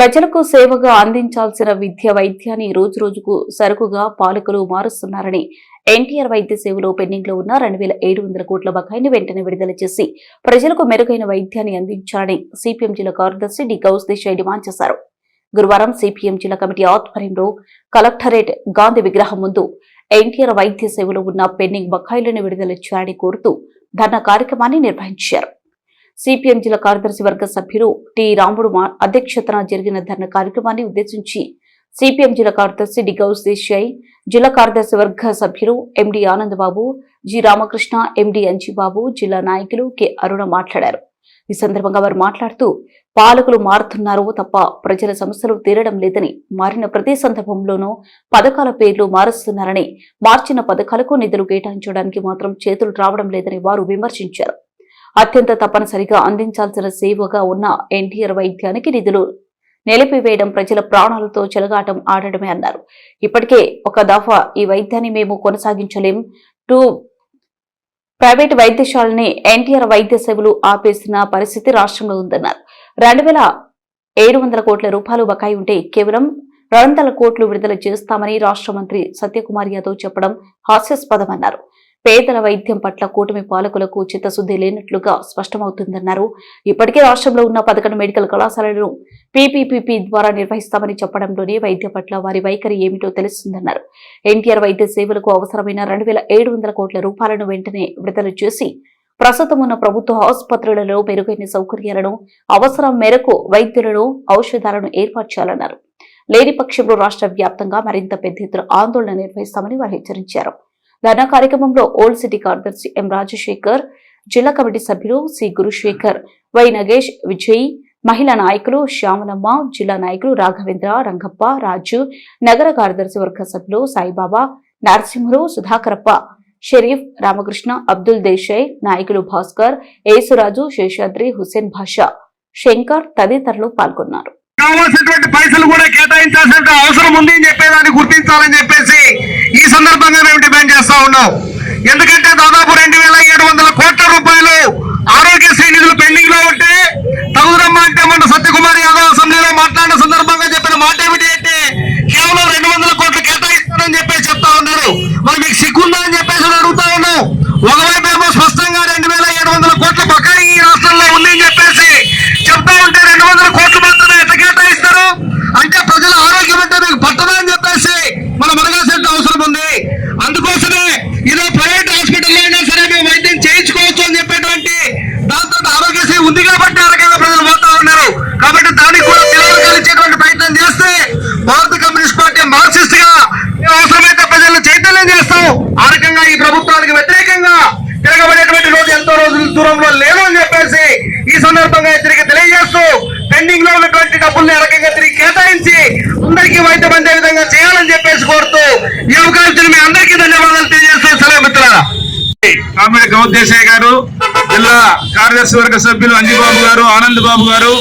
ప్రజలకు సేవగా అందించాల్సిన విద్య వైద్యాన్ని రోజు రోజుకు సరుకుగా పాలకులు మారుస్తున్నారని ఎన్టీఆర్ వైద్య సేవలో పెండింగ్లో ఉన్న రెండు వేల ఏడు వందల కోట్ల బకాయిని వెంటనే విడుదల చేసి ప్రజలకు మెరుగైన వైద్యాన్ని అందించాలని సిపిఎం జిల్లా కార్యదర్శి డి. గౌస్ దేశాయ్ డిమాండ్ చేశారు గురువారం సిపిఎం జిల్లా కమిటీ ఆధ్వర్యంలో కలెక్టరేట్ గాంధీ విగ్రహం ముందు ఎన్టీఆర్ వైద్య సేవలో ఉన్న పెండింగ్ బకాయిలను విడుదల చేయాలని కోరుతూ ధర్నా కార్యక్రమాన్ని నిర్వహించారు. సిపిఎం జిల్లా కార్యదర్శి వర్గ సభ్యులు టి రాముడు మా- అధ్యక్షతన జరిగిన ధర్నా కార్యక్రమాన్ని ఉద్దేశించి సిపిఎం జిల్లా కార్యదర్శి డిగౌస్ దేశాయ్ జిల్లా కార్యదర్శి వర్గ సభ్యులు MD Anandababu G Ramakrishna MD Anjibabu జిల్లా నాయకులు కె అరుణ మాట్లాడారు. ఈ సందర్భంగా వారు మాట్లాడుతూ పాలకులు మారుతున్నారు తప్ప ప్రజల సమస్యలు తీరడం లేదని మారిన ప్రతి సందర్భంలోనూ పథకాల పేర్లు మారుస్తున్నారని మార్చిన పథకాలకు నిధులు కేటాయించడానికి మాత్రం చేతులు రావడం లేదని వారు విమర్శించారు. అత్యంత తప్పనిసరిగా అందించాల్సిన సేవగా ఉన్న ఎన్టీఆర్ వైద్యానికి నిధులు నిలిపివేయడం ప్రజల ప్రాణాలతో చెలగాటం ఆడడమే అన్నారు. ఇప్పటికే ఒక దఫా ఈ వైద్యాన్ని మేము కొనసాగించలేం. టూ ప్రైవేట్ వైద్యశాలని ఎన్టీఆర్ వైద్య సేవలు ఆపేసిన పరిస్థితి రాష్ట్రంలో ఉందన్నారు. రెండు వేల ఏడు వందల కోట్ల రూపాయలు బకాయి ఉంటే కేవలం రెండు వందల కోట్లు విడుదల చేస్తామని రాష్ట్ర మంత్రి సత్యకుమార్ యాదవ్ చెప్పడం హాస్యాస్పదమన్నారు. పేదల వైద్యం పట్ల కూటమి పాలకులకు చిత్తశుద్ధి లేనట్లుగా స్పష్టమవుతుందన్నారు. ఇప్పటికే రాష్ట్రంలో ఉన్న పదకొండు మెడికల్ కళాశాలలను పీపీపీపీ ద్వారా నిర్వహిస్తామని చెప్పడంలోనే వైద్య పట్ల వారి వైఖరి ఏమిటో తెలుస్తుందన్నారు. ఎన్టీఆర్ వైద్య సేవలకు అవసరమైన రెండు వేల ఏడు వందల కోట్ల రూపాయలను వెంటనే విడుదల చేసి ప్రస్తుతం ఉన్న ప్రభుత్వ ఆసుపత్రులలో మెరుగైన సౌకర్యాలను అవసరం మేరకు వైద్యులను ఔషధాలను ఏర్పాటు చేయాలన్నారు. లేని పక్షంలో రాష్ట్ర వ్యాప్తంగా మరింత పెద్ద ఎత్తున ఆందోళన నిర్వహిస్తామని వారు హెచ్చరించారు. ధర్నా కార్యక్రమంలో ఓల్డ్ సిటీ కార్యదర్శి ఎం రాజశేఖర్ జిల్లా కమిటీ సభ్యులు సి గురుశేఖర్ వై నగేష్ విజయ్ మహిళా నాయకులు శ్యామలమ్మ జిల్లా నాయకులు రాఘవేంద్ర రంగప్ప రాజు నగర కార్యదర్శి వర్గ సభ్యులు సాయిబాబా నరసింహులు సుధాకరప్ప షరీఫ్ రామకృష్ణ అబ్దుల్ దేశాయ్ నాయకులు భాస్కర్ యేసురాజు శేషాద్రి హుసేన్ భాషా శంకర్ తదితరులు పాల్గొన్నారు. కావాల్సినటువంటి పైసలు కూడా కేటాయించాల్సిన అవసరం ఉంది అని చెప్పేదాన్ని గుర్తించాలని చెప్పేసి ఈ సందర్భంగా మేము డిమాండ్ చేస్తా ఉన్నాం. ఎందుకంటే దాదాపు రెండు వేల ఏడు వందల కోట్ల రూపాయలు ఆరోగ్యశ్రీ నిధులు పెండింగ్లో ఉంటే తగుదమ్మా అంటే మొన్న సత్యకుమార్ యాదవ్ అసెంబ్లీలో మాట్లాడిన సందర్భంగా చెప్పిన మాట ఏమిటి అంటే కేవలం రెండు వందల కోట్లు కేటాయిస్తానని చెప్పేసి చెప్తా ఉన్నారు. మరి మీకు సిగ్గుందా అని చెప్పేసి అడుగుతా ఉన్నాం. ఒకవైపేమో స్పష్టంగా రెండు వేల ఏడు వందల కోట్ల బకాయి ఈ రాష్ట్రంలో ఉంది అని చెప్పేసి చెప్తా ఉంటే రెండు వందల కోట్లు మాత్రమే ఎట్లా కేటాయిస్తారు అంటే ప్రజల ఆరోగ్యం అంటే మీకు పట్టదా అని చెప్పేసి మనం అడగాల్సిన అవసరం ఉంది అందుకోసమే ఇదో ప్రైవేట్ హాస్పిటల్లో అయినా సరే మేము వైద్యం చేయించుకోవచ్చు అని చెప్పేటువంటి దాంతో ఆరోగ్యశ్రీ ఉంది కాబట్టి ఆ రకంగా ప్రజలు పోతా ఉన్నారు కాబట్టి దానికి కూడా పిల్లలు కలిసేటువంటి ప్రయత్నం చేస్తే భారత కమ్యూనిస్ట్ పార్టీ మార్క్సిస్ట్గా మేము అవసరమైతే ప్రజలను చైతన్యం చేస్తాం వ్యతిరేకంగా ఈ ప్రభుత్వానికి వ్యతిరేకంగా తిరగబడేటువంటి రోజు ఎంతో రోజుల దూరంలో లేదు అని చెప్పేసి ఈ సందర్భంగా తిరిగి తెలియజేస్తూ పెండింగ్లో ఉన్నటువంటి డబ్బుల్ని రకంగా తిరిగి కేటాయించి అందరికీ వైద్యం అందే విధంగా చేయాలని చెప్పేసి కోరుతూ ఈ అవకాశం మీ అందరికీ ధన్యవాదాలు తెలియజేస్తూ సెలవు మిత్రులారా. కామెడీ గౌద్దేశాయ్ గారు జిల్లా కార్యదర్శి వర్గ సభ్యులు అంజిబాబు గారు ఆనంద్ బాబు గారు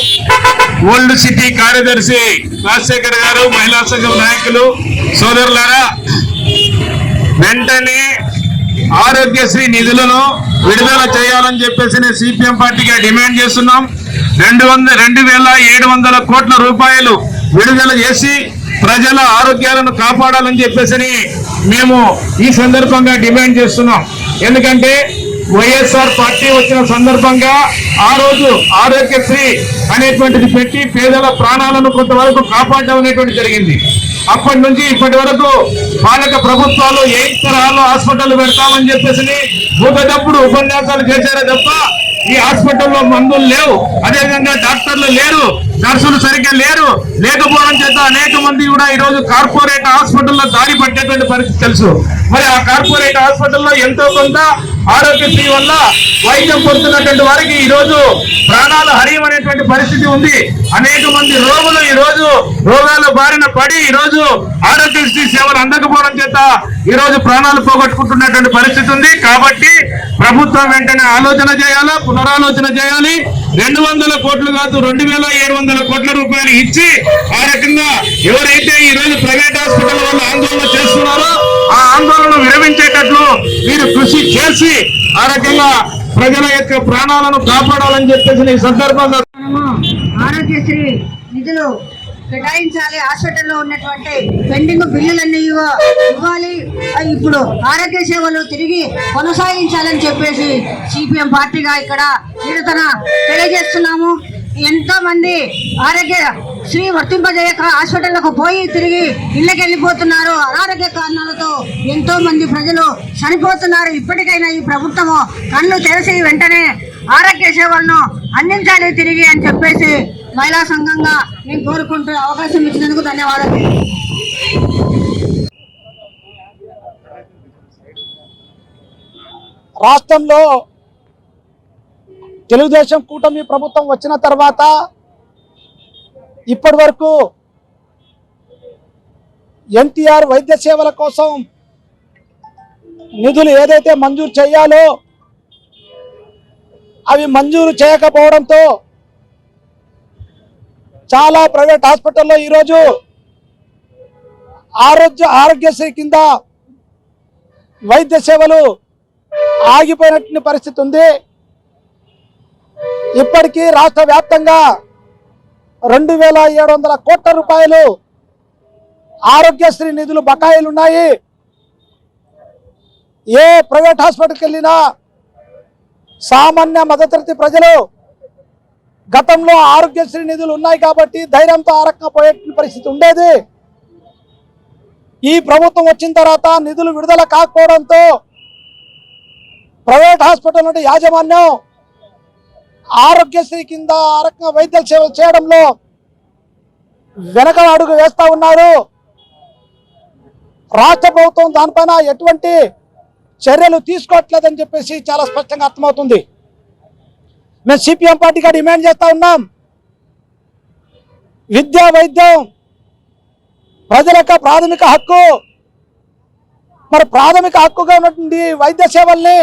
ఓల్డ్ సిటీ కార్యదర్శి రాజశేఖర్ గారు మహిళా సంఘం నాయకులు సోదరులారా వెంటనే ఆరోగ్యశ్రీ నిధులను విడుదల చేయాలని చెప్పేసి నేను సిపిఎం పార్టీగా డిమాండ్ చేస్తున్నాం. రెండు వందల రెండు వేల ఏడు వందల కోట్ల రూపాయలు విడుదల చేసి ప్రజల ఆరోగ్యాలను కాపాడాలని చెప్పేసి మేము ఈ సందర్భంగా డిమాండ్ చేస్తున్నాం. ఎందుకంటే వైఎస్ఆర్ పార్టీ వచ్చిన సందర్భంగా ఆ రోజు ఆరోగ్యశ్రీ అనేటువంటిది పెట్టి పేదల ప్రాణాలను కొంతవరకు కాపాడడం అనేటువంటి జరిగింది. అప్పటి నుంచి ఇప్పటి వరకు పాలక ప్రభుత్వాలు ఏ తరహాలో హాస్పిటల్ పెడతామని చెప్పేసి భూగడప్పుడు ఉపన్యాసాలు చేశారే తప్ప ఈ హాస్పిటల్లో మందులు లేవు. అదేవిధంగా డాక్టర్లు లేరు. నర్సులు సరిగ్గా లేరు. లేకపోవడం చేత అనేక మంది కూడా ఈరోజు కార్పొరేట్ హాస్పిటల్లో దారి పట్టేటువంటి పరిస్థితి తెలుసు. మరి ఆ కార్పొరేట్ హాస్పిటల్లో ఎంతో కొంత ఆరోగ్యశ్రీ వల్ల వైద్యం పొందుతున్నటువంటి వారికి ఈరోజు ప్రాణాలు హరియమనేటువంటి పరిస్థితి ఉంది. అనేక మంది రోగులు ఈరోజు రోగాల బారిన పడి ఈరోజు ఆరోగ్యశ్రీ సేవలు అందకపోవడం చేత ఈరోజు ప్రాణాలు పోగొట్టుకుంటున్నటువంటి పరిస్థితి ఉంది. కాబట్టి ప్రభుత్వం వెంటనే ఆలోచన చేయాలా? పునరాలోచన చేయాలి? రెండు వందల కోట్లు కాదు రెండు వేల ఏడు వందల కోట్ల రూపాయలు ఇచ్చి ఆ రకంగా ఎవరైతే ఈ రోజు ప్రైవేట్ హాస్పిటల్ వాళ్ళు ఆందోళన చేస్తున్నారో ఆ ఆందోళన విరమించేటట్లు మీరు కృషి చేసి ఆ రకంగా ప్రజల యొక్క ప్రాణాలను కాపాడాలని చెప్పేసి ఈ సందర్భంగా ఆరోగ్యశ్రీ నిధులు కేటాయించాలి. హాస్పిటల్లో ఉన్నటువంటి పెండింగ్ బిల్లులన్నీ ఇవ్వ- ఇవ్వాలి. ఇప్పుడు ఆరోగ్య సేవలు తిరిగి కొనసాగించాలని చెప్పేసి సిపిఎం పార్టీగా ఇక్కడ నిరతన తెలియజేస్తున్నాము. ఎంతో మంది ఆరోగ్య శ్రీ వర్తింపజేయక హాస్పిటళ్ళకు పోయి తిరిగి ఇళ్ళకి వెళ్ళిపోతున్నారు అనారోగ్య కారణాలతో ఎంతో మంది ప్రజలు చనిపోతున్నారు. ఇప్పటికైనా ఈ ప్రభుత్వము కళ్ళు తెరిచి వెంటనే ఆరోగ్య సేవలను అందించాలి తిరిగి అని చెప్పేసి మహిళా సంఘంగా నేను కోరుకుంటూ అవకాశం ఇచ్చినందుకు ధన్యవాదాలు. రాష్ట్రంలో తెలుగుదేశం కూటమి ప్రభుత్వం వచ్చిన తర్వాత ఇప్పటి వరకు ఎన్టీఆర్ వైద్య సేవల కోసం నిధులు ఏదైతే మంజూరు చేయాలో అవి మంజూరు చేయకపోవడంతో చాలా ప్రైవేట్ హాస్పిటల్లో ఈరోజు ఆరోగ్య ఆరోగ్యశ్రీ కింద వైద్య సేవలు ఆగిపోయినటువంటి పరిస్థితి ఉంది. ఇప్పటికీ రాష్ట్ర వ్యాప్తంగా రెండు వేల ఏడు వందల కోట్ల రూపాయలు ఆరోగ్యశ్రీ నిధులు బకాయిలు ఉన్నాయి ఏ ప్రైవేట్ హాస్పిటల్కి వెళ్ళినా సామాన్య మధ్యతరగతి ప్రజలు గతంలో ఆరోగ్యశ్రీ నిధులు ఉన్నాయి కాబట్టి ధైర్యంతో ఆరక్కపోయే పరిస్థితి ఉండేది. ఈ ప్రభుత్వం వచ్చిన తర్వాత నిధులు విడుదల కాకపోవడంతో ప్రైవేట్ హాస్పిటల్ నుండి యాజమాన్యం ఆరోగ్యశ్రీ కింద ఆ రకంగా వైద్య సేవలు చేయడంలో వెనక అడుగు వేస్తూ ఉన్నారు. రాష్ట్ర ప్రభుత్వం దానిపైన ఎటువంటి చర్యలు తీసుకోవట్లేదని చెప్పేసి చాలా స్పష్టంగా అర్థమవుతుంది. మేము సిపిఎం పార్టీగా డిమాండ్ చేస్తూ ఉన్నాం. విద్యా వైద్యం ప్రజల యొక్క ప్రాథమిక హక్కు. మరి ప్రాథమిక హక్కుగా ఉన్నటువంటి వైద్య సేవల్ని